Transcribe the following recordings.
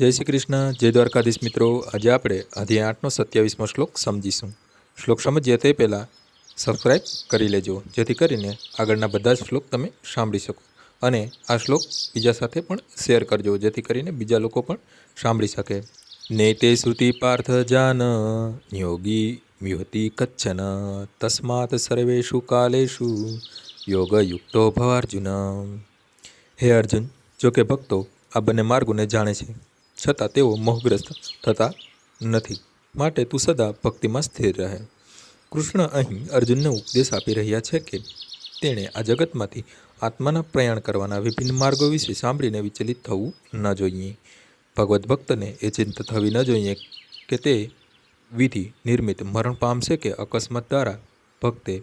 જય શ્રી કૃષ્ણ, જય દ્વારકાધીશ મિત્રો. આજે આપણે અધ્યાય આઠનો સત્યાવીસમો શ્લોક સમજીશું. શ્લોક સમજીએ તે પહેલાં સબસ્ક્રાઈબ કરી લેજો, જેથી કરીને આગળના બધા જ શ્લોક તમે સાંભળી શકો. અને આ શ્લોક બીજા સાથે પણ શેર કરજો, જેથી કરીને બીજા લોકો પણ સાંભળી શકે. નેતે શ્રુતિ પાર્થ જાન, યોગી વ્યુહતિ કચ્છન, તસ્માત સર્વેષુ યોગ યોગયુક્તો ભવાર્જુન. હે અર્જુન, જો કે ભક્તો આ બંને માર્ગોને જાણે છે. છતાં તેઓ મોહગ્રસ્ત થતા નથી. માટે તું સદા ભક્તિમાં સ્થિર રહે. કૃષ્ણ અહીં અર્જુનને ઉપદેશ આપી રહ્યા છે કે તેણે આ જગતમાંથી આત્માના પ્રયાણ કરવાના વિભિન્ન માર્ગો વિશે સાંભળીને વિચલિત થવું ન જોઈએ. ભગવદ્ ભક્તને એ ચિંતા થવી ન જોઈએ કે તે વિધિ નિર્મિત મરણ પામશે કે અકસ્માત દ્વારા ભક્તે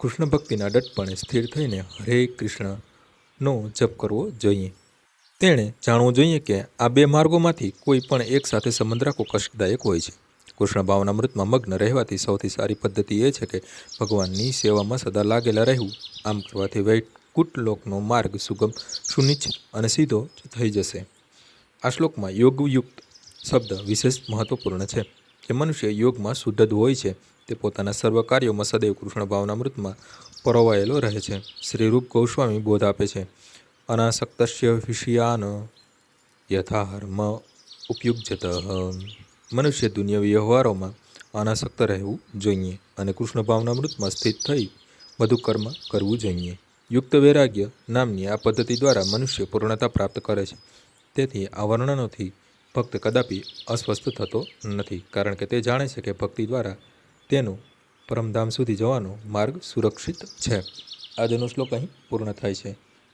કૃષ્ણ ભક્તિના ડટપણે સ્થિર થઈને હરે કૃષ્ણનો જપ કરવો જોઈએ. તેણે જાણવું જોઈએ કે આ બે માર્ગોમાંથી કોઈ પણ એક સાથે સંબંધ રાખવો કષ્ટદાયક હોય છે. કૃષ્ણ ભાવનામૃતમાં મગ્ન રહેવાથી સૌથી સારી પદ્ધતિ એ છે કે ભગવાનની સેવામાં સદા લાગેલા રહેવું. આમ કરવાથી વૈકુટ લોકનો માર્ગ સુગમ, સુનિશ્ચિત અને સીધો જ થઈ જશે. આ શ્લોકમાં યોગયુક્ત શબ્દ વિશેષ મહત્વપૂર્ણ છે જે મનુષ્ય યોગમાં શુદ્ધ હોય છે. તે પોતાના સર્વ કાર્યોમાં સદૈવ કૃષ્ણ ભાવનામૃતમાં પરોવાયેલો રહે છે. શ્રી રૂપ ગોસ્વામી બોધ આપે છે અનાસક્તસ્ય વિષયાન યથાહર્મ ઉપયુજ્યત મનુષ્ય દુનિયાવી વ્યવહારોમાં અનાસક્ત રહેવું જોઈએ અને કૃષ્ણ ભાવનામૃતમાં સ્થિત થઈ બધું કર્મ કરવું જોઈએ યુક્ત વૈરાગ્ય નામની આ પદ્ધતિ દ્વારા મનુષ્ય પૂર્ણતા પ્રાપ્ત કરે છે તેથી આ વર્ણનોથી ભક્ત કદાપી અસ્વસ્થ થતો નથી, કારણ કે તે જાણે છે કે ભક્તિ દ્વારા તેનું પરમધામ સુધી જવાનો માર્ગ સુરક્ષિત છે. આજનો શ્લોક અહીં પૂર્ણ થાય છે.